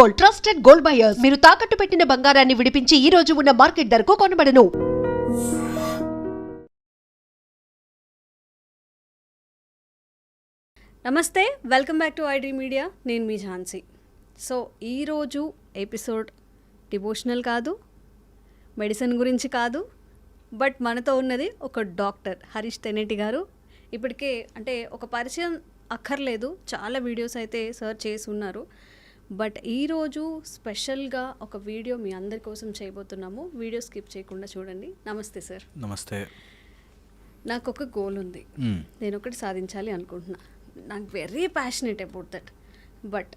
Gold trusted gold buyers. మీరు తాకట్టు పెట్టిన బంగారాన్ని విడిపించి ఈ రోజు ఉన్న మార్కెట్ ధరకు కొనబడను. నమస్తే welcome back to ID media. నేను మీ ఝాన్సీ. సో ఈరోజు ఎపిసోడ్ డివోషనల్ కాదు మెడిసిన్ గురించి కాదు బట్ మనతో ఉన్నది ఒక డాక్టర్ హరీష్ తెనేటి గారు. ఇప్పటికే అంటే ఒక పరిచయం అక్కర్లేదు. చాలా వీడియోస్ అయితే సర్చ్ చేసి ఉన్నారు. బట్ ఈరోజు స్పెషల్గా ఒక వీడియో మీ అందరి కోసం చేయబోతున్నాము. వీడియో స్కిప్ చేయకుండా చూడండి. నమస్తే సార్. నమస్తే. నాకు ఒక గోల్ ఉంది. నేను ఒకటి సాధించాలి అనుకుంటున్నా. నాకు very passionate about that but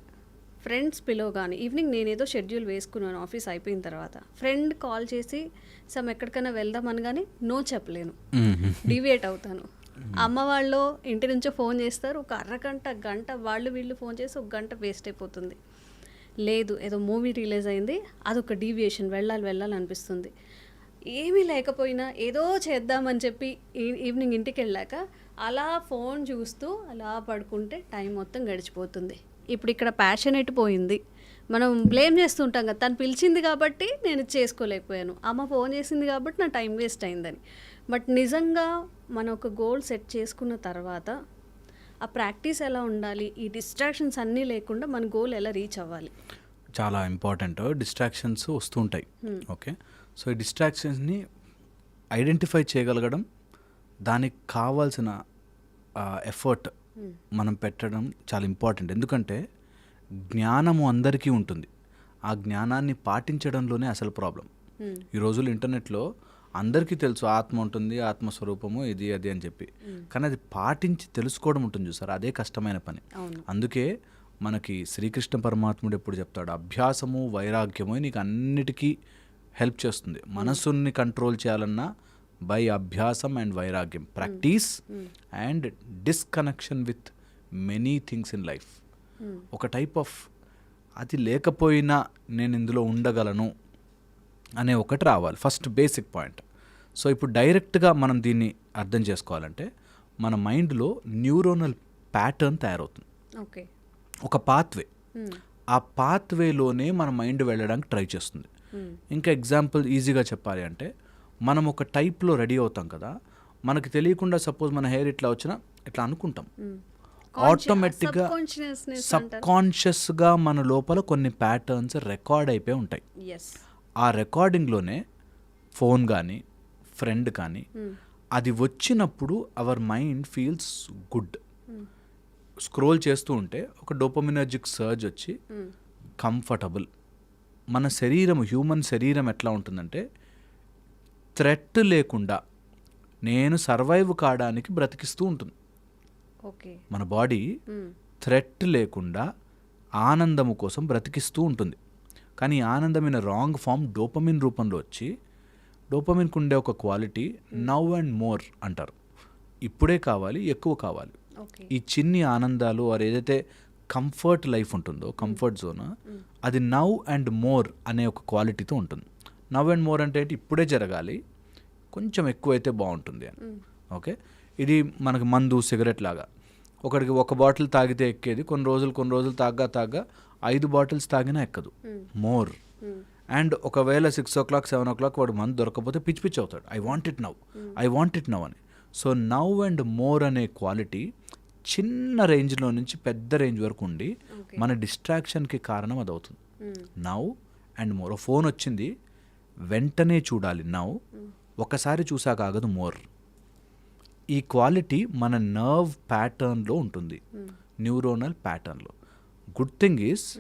friends పిలో కానీ ఈవినింగ్ నేనేదో షెడ్యూల్ వేసుకున్నాను ఆఫీస్ అయిపోయిన తర్వాత. ఫ్రెండ్ కాల్ చేసి సమ్ ఎక్కడికైనా వెళ్దాం అనగానే నో చెప్పలేను. డివియేట్ అవుతాను. అమ్మ వాళ్ళు ఇంటి నుంచో ఫోన్ చేస్తారు. ఒక అరగంట గంట వాళ్ళు వీళ్ళు ఫోన్ చేసి ఒక గంట వేస్ట్ అయిపోతుంది. లేదు ఏదో మూవీ రిలీజ్ అయింది అదొక డీవియేషన్ వెళ్ళాలి వెళ్ళాలి అనిపిస్తుంది. ఏమీ లేకపోయినా ఏదో చేద్దామని చెప్పి ఈ- ఈవినింగ్ ఇంటికి వెళ్ళాక అలా ఫోన్ చూస్తూ అలా పడుకుంటే టైం మొత్తం గడిచిపోతుంది. ఇప్పుడు ఇక్కడ ప్యాషన్ పోయింది. మనం బ్లేమ్ చేస్తుంటాం కదా తను పిలిచింది కాబట్టి నేను ఇది చేసుకోలేకపోయాను. అమ్మ ఫోన్ చేసింది కాబట్టి నా టైం వేస్ట్ అయిందని. బట్ నిజంగా మనం ఒక గోల్ సెట్ చేసుకున్న తర్వాత ఆ ప్రాక్టీస్ ఎలా ఉండాలి? ఈ డిస్ట్రాక్షన్స్ అన్నీ లేకుండా మన గోల్ ఎలా రీచ్ అవ్వాలి? చాలా ఇంపార్టెంట్ డిస్ట్రాక్షన్స్ వస్తూ ఉంటాయి. ఓకే సో ఈ డిస్ట్రాక్షన్స్ని ఐడెంటిఫై చేయగలగడం దానికి కావాల్సిన ఎఫర్ట్ మనం పెట్టడం చాలా ఇంపార్టెంట్ ఎందుకంటే జ్ఞానము అందరికీ ఉంటుంది. ఆ జ్ఞానాన్ని పాటించడంలోనే అసలు ప్రాబ్లం ఈ రోజుల్లో ఇంటర్నెట్లో అందరికీ తెలుసు ఆత్మ ఉంటుంది ఆత్మస్వరూపము ఇది అది అని చెప్పి. కానీ అది పాటించి తెలుసుకోవడం ఉంటుంది చూసారు? అదే కష్టమైన పని. అందుకే మనకి శ్రీకృష్ణ పరమాత్ముడు ఎప్పుడు చెప్తాడు అభ్యాసము వైరాగ్యము నీకు అన్నిటికీ హెల్ప్ చేస్తుంది. మనసుని కంట్రోల్ చేయాలన్నా బై అభ్యాసం అండ్ వైరాగ్యం. Practice and disconnection with many things in life. ఒక టైప్ ఆఫ్ అది లేకపోయినా నేను ఇందులో ఉండగలను అనే ఒకటి రావాలి. First basic point. సో ఇప్పుడు డైరెక్ట్గా మనం దీన్ని అర్థం చేసుకోవాలంటే మన మైండ్లో న్యూరోనల్ ప్యాటర్న్ తయారవుతుంది. ఓకే. ఒక పాత్వే. ఆ పాత్వేలోనే మన మైండ్ వెళ్ళడానికి ట్రై చేస్తుంది. ఇంకా ఎగ్జాంపుల్ ఈజీగా చెప్పాలి అంటే మనం ఒక టైప్లో రెడీ అవుతాం కదా మనకి తెలియకుండా సపోజ్ మన హెయిర్ ఇట్లా వచ్చినా ఇట్లా అనుకుంటాం. ఆటోమేటిక్గా Subconsciousness సబ్ కాన్షియస్గా మన లోపల కొన్ని ప్యాటర్న్స్ రికార్డ్ అయిపోయి ఉంటాయి. ఆ రికార్డింగ్లోనే ఫోన్ కానీ ఫ్రెండ్ కానీ అది వచ్చినప్పుడు our mind feels good. Scroll చేస్తూ ఉంటే ఒక డోపమినర్జిక్ సర్జ్ వచ్చి కంఫర్టబుల్. మన శరీరం హ్యూమన్ శరీరం ఎట్లా ఉంటుందంటే థ్రెట్ లేకుండా నేను సర్వైవ్ కావడానికి బ్రతికిస్తూ ఉంటుంది. ఓకే. మన బాడీ థ్రెట్ లేకుండా ఆనందము కోసం బ్రతికిస్తూ ఉంటుంది. కానీ ఈ ఆనందం ఇన్ రాంగ్ ఫామ్ డోపమిన్ రూపంలో వచ్చి డోపమిన్కు ఉండే ఒక క్వాలిటీ నవ్ అండ్ మోర్ అంటారు. ఇప్పుడే కావాలి ఎక్కువ కావాలి. ఈ చిన్ని ఆనందాలు వారు ఏదైతే కంఫర్ట్ లైఫ్ ఉంటుందో కంఫర్ట్ జోన్ అది నవ్ అండ్ మోర్ అనే ఒక క్వాలిటీతో ఉంటుంది. నవ్ అండ్ మోర్ అంటే ఇప్పుడే జరగాలి కొంచెం ఎక్కువైతే బాగుంటుంది అని. ఓకే? ఇది మనకి మందు సిగరెట్ లాగా. ఒకడికి ఒక బాటిల్ తాగితే ఎక్కేది కొన్ని రోజులు కొన్ని రోజులు తాగ్గా తాగ్గా ఐదు బాటిల్స్ తాగినా ఎక్కదు. మోర్ అండ్ ఒకవేళ six o'clock seven o'clock వాడు మందు దొరకకపోతే పిచ్చి పిచ్చి అవుతాడు. I want it now I want it now అని. సో నవ్ అండ్ మోర్ అనే క్వాలిటీ చిన్న రేంజ్లో నుంచి పెద్ద రేంజ్ వరకు ఉండి మన డిస్ట్రాక్షన్కి కారణం అది అవుతుంది నవ్ అండ్ మోర్ ఫోన్ వచ్చింది. వెంటనే చూడాలి. నవ్ ఒకసారి చూసాక ఆగదు. మోర్ ఈ క్వాలిటీ మన నర్వ్ ప్యాటర్న్లో ఉంటుంది. న్యూరోనల్ ప్యాటర్న్లో గుడ్ థింగ్ ఈస్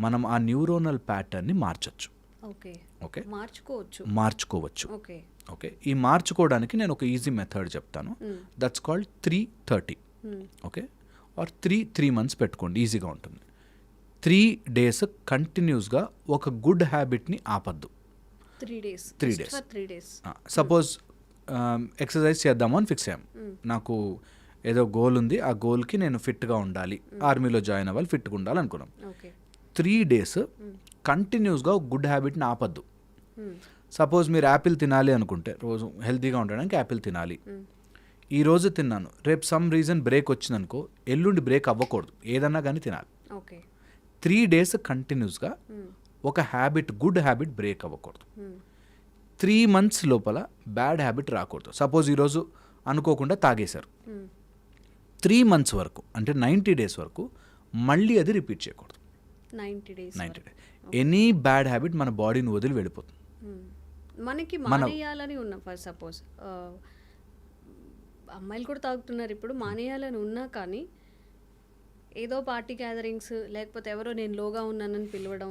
మనం ఆ న్యూరోనల్ ప్యాటర్న్ని మార్చచ్చు. ఓకే. ఓకే? మార్చుకోవచ్చు. మార్చుకోవచ్చు. ఓకే. ఓకే? ఈ మార్చుకోవడానికి నేను ఒక ఈజీ మెథడ్ చెప్తాను. That's called three thirty okay? Or three three months పెట్టుకోండి. ఈజీగా ఉంటుంది. త్రీ డేస్ కంటిన్యూస్గా ఒక గుడ్ హ్యాబిట్ని ఆపద్దు. Three days three days suppose exercise చేద్దాము అని ఫిక్స్ అయ్యాం. నాకు ఏదో గోల్ ఉంది ఆ గోల్కి నేను ఫిట్గా ఉండాలి. ఆర్మీలో జాయిన్ అవ్వాలి ఫిట్గా ఉండాలి అనుకున్నాం. త్రీ డేస్ కంటిన్యూస్గా ఒక గుడ్ హ్యాబిట్ని ఆపద్దు. సపోజ్ మీరు యాపిల్ తినాలి అనుకుంటే రోజు హెల్తీగా ఉండడానికి యాపిల్ తినాలి. ఈ రోజు తిన్నాను రేపు సమ్ రీజన్ బ్రేక్ వచ్చిందనుకో ఎల్లుండి బ్రేక్ అవ్వకూడదు ఏదన్నా కానీ తినాలి. త్రీ డేస్ కంటిన్యూస్గా ఒక హ్యాబిట్ గుడ్ హ్యాబిట్ బ్రేక్ అవ్వకూడదు. త్రీ మంత్స్ లోపల బ్యాడ్ హ్యాబిట్ రాకూడదు. సపోజ్ ఈరోజు అనుకోకుండా తాగేశారు. త్రీ మంత్స్ వరకు అంటే నైంటీ డేస్ వరకు మళ్ళీ అది రిపీట్ చేయకూడదు. Ninety days ninety days any bad habit మన బాడీని వదిలి వెళ్ళిపోతుంది. మనకి మన- మానేయాలని ఉన్నా ఫర్ సపోజ్ అమ్మాయిలు కూడా తాగుతున్నారు ఇప్పుడు మానేయాలని ఉన్నా కానీ ఏదో పార్టీ గ్యాదరింగ్స్ లేకపోతే ఎవరో నేను లోగా ఉన్నానని పిలవడం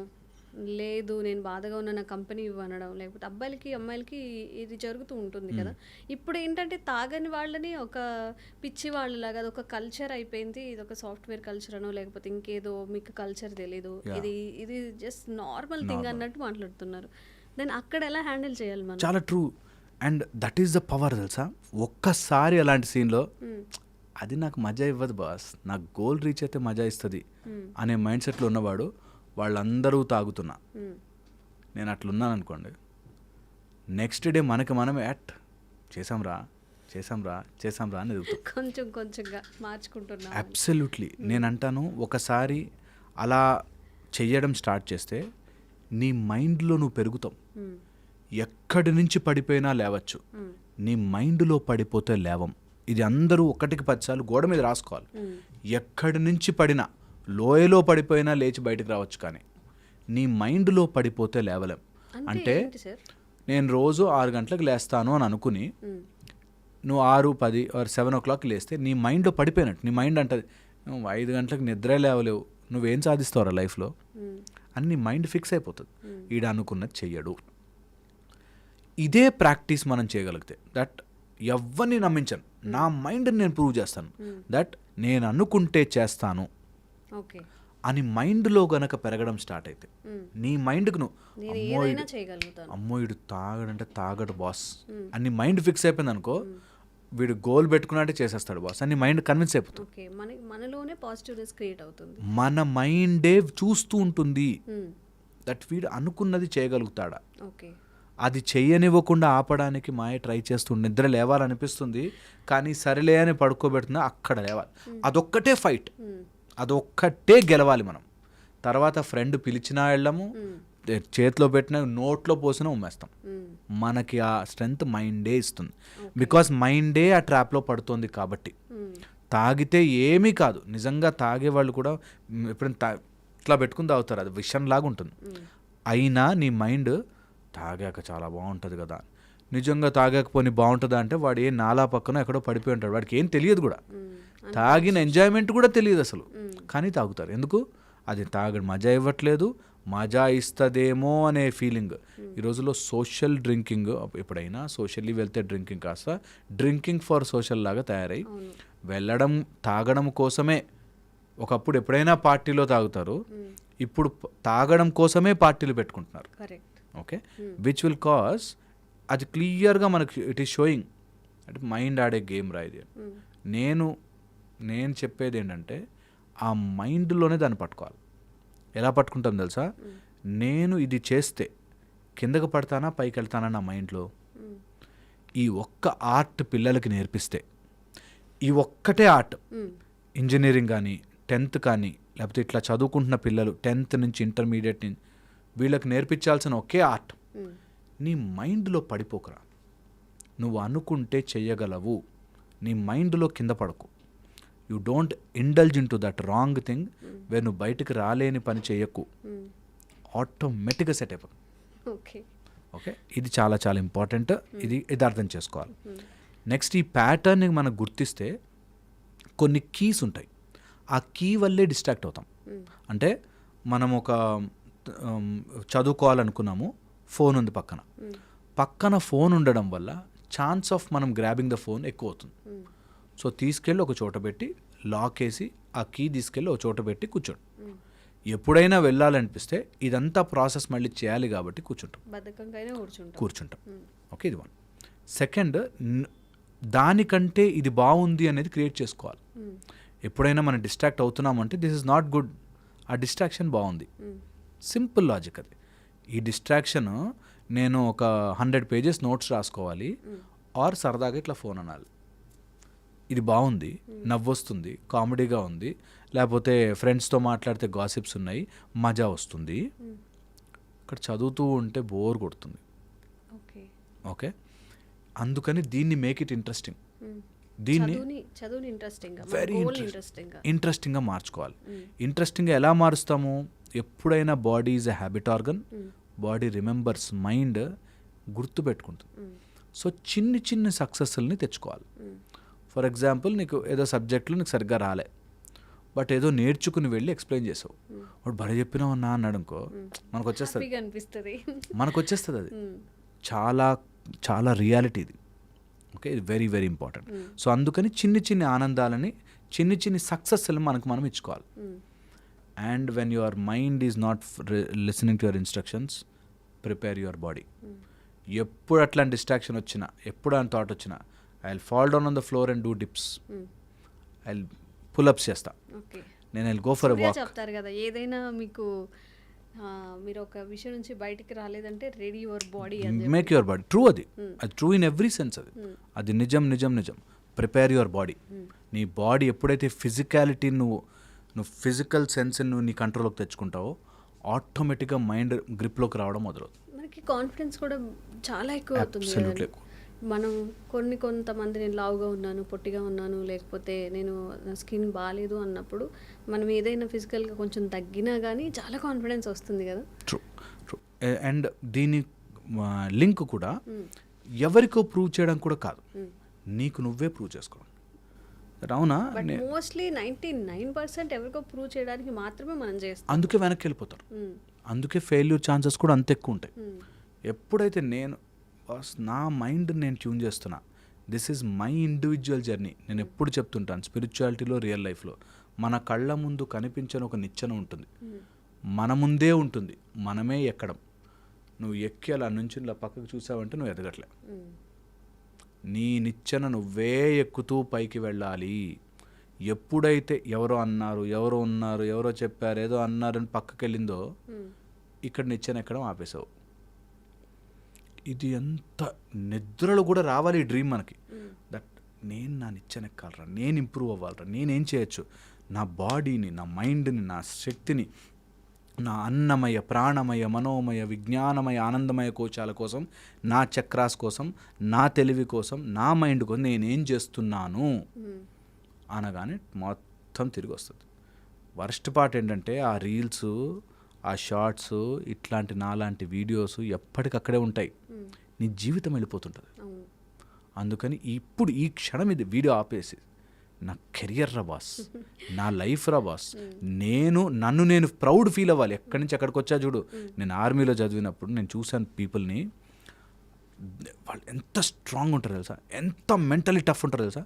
లేదు నేను బాధగా ఉన్న నా కంపెనీ ఇవ్వనడం లేకపోతే అబ్బాయిలకి అమ్మాయిలకి ఇది జరుగుతూ ఉంటుంది కదా. ఇప్పుడు ఏంటంటే తాగని వాళ్ళని ఒక పిచ్చి వాళ్ళలాగా అది ఒక కల్చర్ అయిపోయింది. ఇది ఒక సాఫ్ట్వేర్ కల్చర్ అనో లేకపోతే ఇంకేదో మీకు కల్చర్ తెలీదు. ఇది ఇది జస్ట్ నార్మల్ థింగ్ అన్నట్టు మాట్లాడుతున్నారు. దెన్ అక్కడ ఎలా హ్యాండిల్ చేయాలి మనం? చాలా true and that is the power తెలుసా? ఒక్కసారి అలాంటి సీన్లో అది నాకు మజా ఇవ్వదు బాస్ నాకు గోల్ రీచ్ అయితే మజా ఇస్తుంది అనే మైండ్ సెట్లో ఉన్నవాడు వాళ్ళందరూ తాగుతున్నా. నేను అట్లున్నాను అనుకోండి నెక్స్ట్ డే మనకి మనమే యాట్ చేసాంరా చేసాంరా చేసాంరా అని కొంచెం కొంచెంగా మార్చుకుంటున్నాం. అబ్సల్యూట్లీ నేను అంటాను ఒకసారి అలా చెయ్యడం స్టార్ట్ చేస్తే నీ మైండ్లో నువ్వు పెరుగుతావు. మ్మ్. ఎక్కడి నుంచి పడిపోయినా లేవచ్చు. నీ మైండ్లో పడిపోతే లేవం. ఇది అందరూ ఒకటికి పదిసార్లు గోడ మీద రాసుకోవాలి. ఎక్కడి నుంచి పడినా లోయలో పడిపోయినా లేచి బయటకు రావచ్చు కానీ నీ మైండ్లో పడిపోతే లేవలేం. అంటే నేను రోజు ఆరు గంటలకు లేస్తాను అని అనుకుని. నువ్వు ఆరు పది ఆర్ సెవెన్ ఓ క్లాక్ లేస్తే నీ మైండ్లో పడిపోయినట్టు నీ మైండ్ అంటది నువ్వు ఐదు గంటలకు నిద్రే లేవలేవు నువ్వేం సాధిస్తావురా లైఫ్లో. అని నీ మైండ్ ఫిక్స్ అయిపోతుంది. ఈడ అనుకున్నది చెయ్యడు. ఇదే ప్రాక్టీస్ మనం చేయగలిగితే దట్ ఎవరిని నమ్మించను. నా మైండ్ని నేను ప్రూవ్ చేస్తాను. దట్ నేను అనుకుంటే చేస్తాను. అని మైండ్లో గనక పెరగడం స్టార్ట్ అయితే. నీ మైండ్కు నువ్వు అమ్మో వీడు తాగడంటే తాగడు బాస్. అని మైండ్ ఫిక్స్ అయిపోయింది అనుకో వీడు గోల్ పెట్టుకున్నట్టే చేసేస్తాడు బాస్. అని మైండ్ కన్విన్స్ అయిపోతుంది. మన మనలోనే పాజిటివ్నెస్ క్రియేట్ అవుతుంది. మన మైండే చూస్తూ ఉంటుంది. దట్ వీడు అనుకున్నది చేయగలుగుతాడా. ఓకే. అది చెయ్యనివ్వకుండా ఆపడానికి మాయ ట్రై చేస్తుండే నిద్ర లేవాలనిపిస్తుంది కానీ సరిలే అని పడుకోబెడుతున్నా అక్కడ లేవాలి. అదొక్కటే ఫైట్. అదొక్కటే గెలవాలి మనం. తర్వాత ఫ్రెండ్ పిలిచినా వెళ్ళము చేతిలో పెట్టిన నోట్లో పోసినా ఉమ్మేస్తాం. మ్మ్. మనకి ఆ స్ట్రెంగ్త్ మైండే ఇస్తుంది. బికాస్ మైండే ఆ ట్రాప్లో పడుతుంది కాబట్టి. తాగితే ఏమీ కాదు. నిజంగా తాగే వాళ్ళు కూడా ఎప్పుడైనా తా ఇట్లా పెట్టుకుని తాగుతారు. అది విషయం లాగా ఉంటుంది. అయినా నీ మైండ్ తాగాక చాలా బాగుంటుంది కదా. నిజంగా తాగాకపోని బాగుంటుందా అంటే వాడు ఏ నాలా పక్కన ఎక్కడో పడిపోయి ఉంటాడు. వాడికి ఏం తెలియదు కూడా. తాగిన ఎంజాయ్మెంట్ కూడా తెలియదు అసలు. కానీ తాగుతారు. ఎందుకు? అది తాగడం మజా ఇవ్వట్లేదు. మజా ఇస్తుందేమో అనే ఫీలింగ్. ఈ రోజుల్లో సోషల్ డ్రింకింగ్ ఎప్పుడైనా సోషల్లీ వెళ్తే డ్రింకింగ్ కాస్త డ్రింకింగ్ ఫర్ సోషల్ లాగా తయారై వెళ్ళడం తాగడం కోసమే ఒకప్పుడు ఎప్పుడైనా పార్టీలో తాగుతారు. ఇప్పుడు తాగడం కోసమే పార్టీలు పెట్టుకుంటున్నారు. ఓకే? విచ్ విల్ కాజ్ అది క్లియర్గా మనకి ఇట్ ఈస్ షోయింగ్ అంటే మైండ్ ఆడే గేమ్ రా ఇది. నేను నేను చెప్పేది ఏంటంటే ఆ మైండ్లోనే దాన్ని పట్టుకోవాలి. ఎలా పట్టుకుంటాం తెలుసా? నేను ఇది చేస్తే కిందకు పడతానా పైకి వెళ్తానా నా మైండ్లో? ఈ ఒక్క ఆర్ట్ పిల్లలకి నేర్పిస్తే ఈ ఒక్కటే ఆర్ట్ ఇంజనీరింగ్ కానీ టెన్త్ కానీ లేకపోతే ఇట్లా చదువుకుంటున్న పిల్లలు టెన్త్ నుంచి ఇంటర్మీడియట్ నుంచి వీళ్ళకి నేర్పించాల్సిన ఒకే ఆర్ట్. నీ మైండ్లో పడిపోకరా. నువ్వు అనుకుంటే చెయ్యగలవు. నీ మైండ్లో కింద పడకు. You don't indulge in to that wrong thing way నువ్వు బయటకు రాలేని పని చేయకు. ఆటోమేటిక్గా సెట్ అయిపోతుంది ఓకే. ఓకే? ఇది చాలా చాలా ఇంపార్టెంట్. ఇది ఇది అర్థం చేసుకోవాలి. నెక్స్ట్ ఈ ప్యాటర్న్ని మనం గుర్తిస్తే కొన్ని కీస్ ఉంటాయి. ఆ కీ వల్లే డిస్ట్రాక్ట్ అవుతాం. అంటే మనం ఒక చదువుకోవాలనుకున్నాము ఫోన్ ఉంది పక్కన. పక్కన ఫోన్ ఉండడం వల్ల ఛాన్స్ ఆఫ్ మనం గ్రాబింగ్ ద ఫోన్ ఎక్కువ అవుతుంది. సో తీసుకెళ్ళి ఒక చోట పెట్టి లాక్ వేసి ఆ కీ తీసుకెళ్ళి ఒక చోట పెట్టి కూర్చోండి. ఎప్పుడైనా వెళ్ళాలనిపిస్తే ఇదంతా ప్రాసెస్ మళ్ళీ చేయాలి కాబట్టి కూర్చుంటాం. కూర్చుంటాం. ఓకే ఇది వన్. సెకండ్ దానికంటే ఇది బాగుంది అనేది క్రియేట్ చేసుకోవాలి. ఎప్పుడైనా మనం డిస్ట్రాక్ట్ అవుతున్నామంటే దిస్ ఇస్ నాట్ గుడ్. ఆ డిస్ట్రాక్షన్ బాగుంది. సింపుల్ లాజిక్ అది. ఈ డిస్ట్రాక్షన్ నేను ఒక హండ్రెడ్ పేజెస్ నోట్స్ రాసుకోవాలి. ఆర్ సరదాగా ఇట్లా ఫోన్ అనాలి. ఇది బాగుంది నవ్వొస్తుంది కామెడీగా ఉంది. లేకపోతే ఫ్రెండ్స్తో మాట్లాడితే గాసిప్స్ ఉన్నాయి మజా వస్తుంది. ఇక్కడ చదువుతూ ఉంటే బోర్ కొడుతుంది. ఓకే. అందుకని దీన్ని మేక్ ఇట్ ఇంట్రెస్టింగ్ దీన్ని వెరీ ఇంట్రెస్టింగ్గా మార్చుకోవాలి. ఇంట్రెస్టింగ్గా ఎలా మారుస్తాము? ఎప్పుడైనా body is a habit organ body remembers mind గుర్తు పెట్టుకుంటుంది సో చిన్ని చిన్ని సక్సెస్ని తెచ్చుకోవాలి. ఫర్ ఎగ్జాంపుల్ నీకు ఏదో సబ్జెక్ట్లో నీకు సరిగ్గా రాలే బట్ ఏదో నేర్చుకుని వెళ్ళి ఎక్స్ప్లెయిన్ చేసావు. వాడు బలి చెప్పినావు అన్నా అన్నాడు అనుకో మనకు వచ్చేస్తుంది అనిపిస్తుంది. మనకు వచ్చేస్తుంది అది చాలా చాలా రియాలిటీ ఇది. ఓకే ఇది వెరీ వెరీ ఇంపార్టెంట్. సో అందుకని చిన్ని చిన్ని ఆనందాలని చిన్ని చిన్ని సక్సెస్ని మనకు మనం ఇచ్చుకోవాలి. And when your mind is not listening to your instructions prepare your body. ఎప్పుడు అట్లాంటి డిస్ట్రాక్షన్ వచ్చినా ఎప్పుడు అని థాట్ వచ్చినా I will fall down on the floor and do dips I pull-ups చేస్తా. నేను ఐ గో ఫర్ వాక్ చెప్తారు కదా ఏదైనా మీకు మీరు ఒక విషయం నుంచి బయటికి రాలేదంటే ready your body make your body true అది. అది ట్రూ ఇన్ ఎవ్రీ సెన్స్ అది. అది నిజం నిజం నిజం. ప్రిపేర్ యువర్ బాడీ నీ బాడీ ఎప్పుడైతే ఫిజికాలిటీ నువ్వు నువ్వు ఫిజికల్ సెన్స్ నువ్వు నీ కంట్రోల్లోకి తెచ్చుకుంటావో ఆటోమేటిక్గా మైండ్ గ్రిప్లోకి రావడం మొదలవుతుంది. మనకి కాన్ఫిడెన్స్ కూడా చాలా ఎక్కువ అవుతుంది. మనం కొన్ని కొంతమంది నేను లావుగా ఉన్నాను పొట్టిగా ఉన్నాను లేకపోతే నేను నా స్కిన్ బాగాలేదు అన్నప్పుడు మనం ఏదైనా ఫిజికల్గా కొంచెం తగ్గినా కానీ చాలా కాన్ఫిడెన్స్ వస్తుంది కదా. ట్రూ ట్రూ అండ్ దీని లింక్ కూడా ఎవరికో ప్రూవ్ చేయడం కూడా కాదు. నీకు నువ్వే ప్రూవ్ చేసుకోవడం అవునా? మోస్ట్లీ నైంటీ నైన్ పర్సెంట్ ఎవరికో ప్రూవ్ చేయడానికి మాత్రమే మనం చేస్తాం. అందుకే వెనక్కి వెళ్ళిపోతారు. అందుకే ఫెయిల్యూర్ ఛాన్సెస్ కూడా అంత ఎక్కువ ఉంటాయి. ఎప్పుడైతే నేను నా మైండ్ నేను ట్యూన్ చేస్తున్నా. This is my individual journey నేను ఎప్పుడు చెప్తుంటాను స్పిరిచువాలిటీలో రియల్ లైఫ్లో మన కళ్ళ ముందు కనిపించని ఒక నిచ్చెన ఉంటుంది. మన ముందే ఉంటుంది. మనమే ఎక్కడం. నువ్వు ఎక్కి అలా నుంచి ఇలా పక్కకు చూసావంటే నువ్వు ఎదగట్లే. మ్మ్. నీ నిచ్చెన నువ్వే ఎక్కుతూ పైకి వెళ్ళాలి. ఎప్పుడైతే ఎవరో అన్నారు ఎవరో ఉన్నారు ఎవరో చెప్పారు ఏదో అన్నారని పక్కకి వెళ్ళిందో మ్మ్. ఇక్కడ నిచ్చెన ఎక్కడం ఆపేసావు. ఇది ఎంత నిద్రలు కూడా రావాలి ఈ డ్రీమ్ మనకి. దట్ నేను నా నిచ్చెన ఎక్కాలరా నేను ఇంప్రూవ్ అవ్వాలరా నేనేం చేయొచ్చు? నా బాడీని నా మైండ్ని నా శక్తిని నా అన్నమయ ప్రాణమయ మనోమయ విజ్ఞానమయ ఆనందమయ కోశాల కోసం నా చక్రాస్ కోసం నా తెలివి కోసం నా మైండ్ కోసం నేనేం చేస్తున్నాను? మ్మ్. అనగానే మొత్తం తిరిగి వస్తుంది. వర్స్ట్ పార్ట్ ఏంటంటే ఆ రీల్స్ ఆ షార్ట్స్ ఇట్లాంటి నాలాంటి వీడియోస్ ఎప్పటికక్కడే ఉంటాయి. నీ జీవితం వెళ్ళిపోతుంటుంది. అందుకని ఇప్పుడు ఈ క్షణం ఇది వీడియో ఆపేసి నా కెరియర్ రా బాస్ నా లైఫ్ రా బాస్ నేను నన్ను నేను ప్రౌడ్ ఫీల్ అవ్వాలి. ఎక్కడి నుంచి ఎక్కడికి వచ్చా చూడు. నేను ఆర్మీలో చదివినప్పుడు నేను చూశాను పీపుల్ని. వాళ్ళు ఎంత స్ట్రాంగ్ ఉంటారు తెలుసా? ఎంత మెంటలీ టఫ్ ఉంటారు తెలుసా?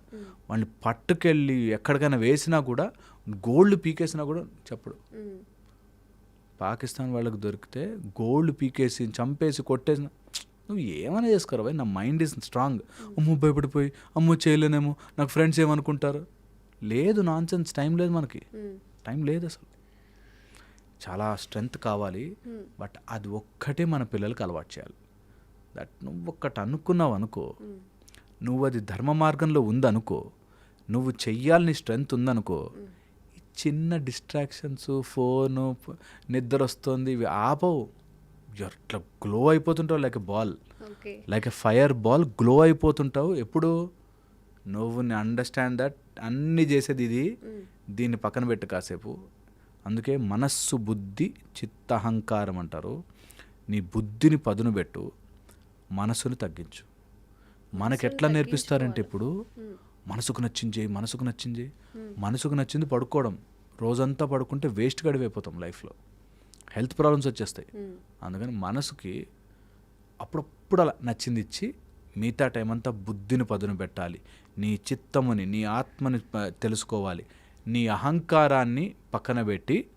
వాళ్ళని పట్టుకెళ్ళి ఎక్కడికైనా వేసినా కూడా గోల్డ్ పీకేసినా కూడా చెప్పడు. పాకిస్తాన్ వాళ్ళకి దొరికితే గోల్డ్ పీకేసి చంపేసి కొట్టేసిన నువ్వు ఏమైనా చేసుకోరా భయ్ నా మైండ్ ఈజ్ స్ట్రాంగ్ అమ్మో భయపడిపోయి అమ్మో చేయలేనేమో నాకు ఫ్రెండ్స్ ఏమనుకుంటారు? లేదు నాన్ సెన్స్ టైం లేదు మనకి. టైం లేదు అసలు. చాలా స్ట్రెంగ్త్ కావాలి. బట్ అది ఒక్కటే మన పిల్లలకి అలవాటు చేయాలి. దట్ నువ్వు ఒక్కటి అనుకున్నావు అనుకో. నువ్వు అది ధర్మ మార్గంలో ఉందనుకో. నువ్వు చెయ్యాలని స్ట్రెంగ్త్ ఉందనుకో. ఈ చిన్న డిస్ట్రాక్షన్స్ ఫోను నిద్ర వస్తుంది ఇవి ఆపవు. ఇట్లా glow అయిపోతుంటావు? Like a ball like a fire ball glow అయిపోతుంటావు? ఎప్పుడు? నువ్వు అండర్స్టాండ్ దట్ అన్నీ చేసేది ఇది. దీన్ని పక్కన పెట్టు కాసేపు. అందుకే మనస్సు బుద్ధి చిత్తహంకారం అంటారు. నీ బుద్ధిని పదును పెట్టు. మనసుని తగ్గించు. మనకి ఎట్లా నేర్పిస్తారంటే ఇప్పుడు మనసుకు నచ్చింది చేయి, మనసుకు నచ్చింది చేయి. మనసుకు నచ్చింది పడుకోవడం. రోజంతా పడుకుంటే వేస్ట్ గడివైపోతాం లైఫ్లో హెల్త్ ప్రాబ్లమ్స్ వచ్చేస్తాయి. అందుకని మనసుకి అప్పుడప్పుడు అలా నచ్చింది ఇచ్చి మిగతా టైం అంతా బుద్ధిని పదును పెట్టాలి. నీ చిత్తముని నీ ఆత్మని తెలుసుకోవాలి. నీ అహంకారాన్ని పక్కన పెట్టి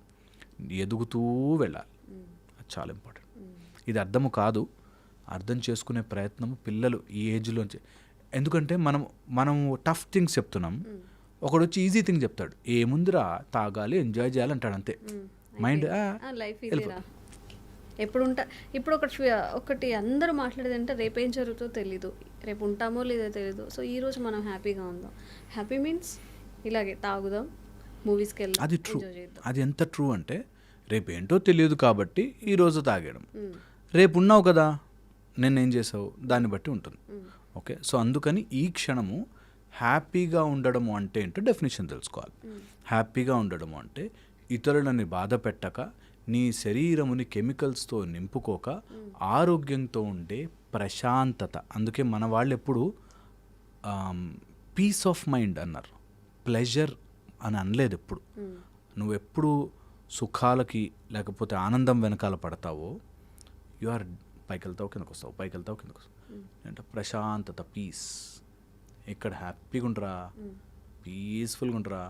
ఎదుగుతూ వెళ్ళాలి. అది చాలా ఇంపార్టెంట్ ఇది అర్థము కాదు. అర్థం చేసుకునే ప్రయత్నం పిల్లలు ఈ ఏజ్లోంచి ఎందుకంటే మనం మనం టఫ్ థింగ్స్ చెప్తున్నాం. ఒకడు వచ్చి ఈజీ థింగ్ చెప్తాడు. ఏముందిరా? తాగాలి ఎంజాయ్ చేయాలి అంటాడు అంతే. మైండ్ లైఫ్ ఎప్పుడు ఉంటా ఇప్పుడు ఒకటి ఒకటి అందరూ మాట్లాడేదంటే రేపు ఏం జరుగుతుందో తెలీదు. రేపు ఉంటామో లేదో తెలీదు. సో ఈ రోజు మనం హ్యాపీగా ఉందాం. హ్యాపీ మీన్స్ ఇలాగే తాగుదాం మూవీస్కి వెళ్ళి అది ట్రూ అది ఎంత ట్రూ అంటే రేపు ఏంటో తెలియదు కాబట్టి ఈరోజు తాగేయడం. రేపు ఉన్నావు కదా నేను ఏం చేసావు దాన్ని బట్టి ఉంటుంది. ఓకే సో అందుకని ఈ క్షణము హ్యాపీగా ఉండడము అంటే ఏంటో డెఫినేషన్ తెలుసుకోవాలి. హ్యాపీగా ఉండడము అంటే ఇతరులని బాధ పెట్టక నీ శరీరముని కెమికల్స్తో నింపుకోక ఆరోగ్యంతో ఉండే ప్రశాంతత. అందుకే మన వాళ్ళు ఎప్పుడు పీస్ ఆఫ్ మైండ్ అన్నారు. ప్లెజర్ అని అనలేదు ఎప్పుడు. నువ్వు ఎప్పుడు సుఖాలకి లేకపోతే ఆనందం వెనకాల పడతావో యు ఆర్ పైకి వెళ్తావు కిందకు వస్తావు పైకి వెళ్తావు కిందకు వస్తావు అంటే ప్రశాంతత పీస్ ఇక్కడ హ్యాపీగా ఉండరా పీస్ఫుల్గా ఉండరా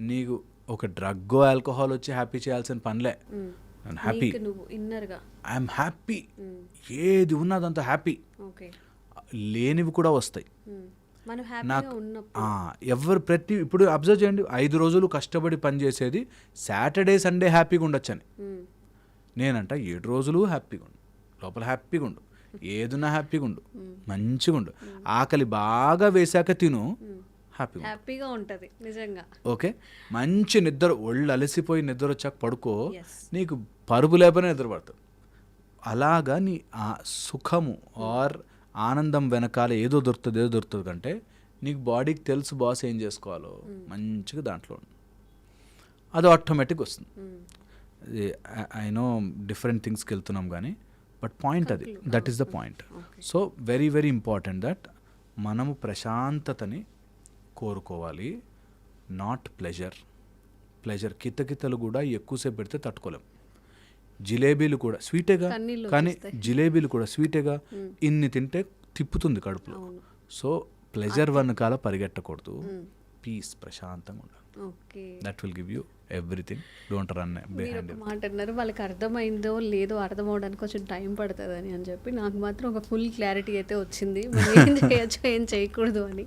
నీకు ఒక డ్రగ్ ఆల్కహాల్ వచ్చి హ్యాపీ చేయాల్సిన పనిలే. నేను హ్యాపీ ఐఎమ్ హ్యాపీ ఏది ఉన్నదంతా హ్యాపీ లేనివి కూడా వస్తాయి. నాకు ఎవరు ప్రతి ఇప్పుడు అబ్జర్వ్ చేయండి. ఐదు రోజులు కష్టపడి పనిచేసేది సాటర్డే సండే హ్యాపీగా ఉండొచ్చని. నేనంట ఏడు రోజులు హ్యాపీగా ఉండు. లోపల హ్యాపీగా ఉండు. ఏదున్నా హ్యాపీగా ఉండు. మంచిగా ఉండు. ఆకలి బాగా వేశాక తిను. హ్యాపీగా ఉండు. హ్యాపీగా ఉంటుంది నిజంగా. ఓకే? మంచి నిద్ర ఒళ్ళు అలసిపోయి నిద్ర వచ్చాక పడుకో. నీకు పరుపు లేపనే నిద్ర పడుతుంది. అలాగా నీ ఆ సుఖము ఆర్ ఆనందం వెనకాల ఏదో దొరుకుతుంది ఏదో దొరుకుతుంది కంటే నీకు బాడీకి తెలుసు బాస్ ఏం చేసుకోవాలో మంచిగా దాంట్లో. అది ఆటోమేటిక్ వస్తుంది. ఐ నో డిఫరెంట్ థింగ్స్కి వెళ్తున్నాం కానీ బట్ పాయింట్ అది. That is the point so very very important that మనము ప్రశాంతతని కోరుకోవాలి. నాట్ ప్లెజర్ ప్లెజర్ కితకితలు కూడా ఎక్కువసేపు పెడితే తట్టుకోలేం. జిలేబీలు కూడా స్వీటేగా? కానీ. జిలేబీలు కూడా స్వీటేగా? ఇన్ని తింటే తిప్పుతుంది కడుపులో. సో ప్లెజర్ వెనకాల పరిగెట్టకూడదు. పీస్ ప్రశాంతంగా ఉండాలి. Okay. That will give you everything don't run మాట అన్నారు వాళ్ళకి అర్థమైందో లేదో అర్థం అవడానికి కొంచెం టైం పడుతుందని అని చెప్పి నాకు మాత్రం ఒక ఫుల్ క్లారిటీ అయితే వచ్చింది. మనం ఏం చేయొచ్చు ఏం చేయకూడదు అని.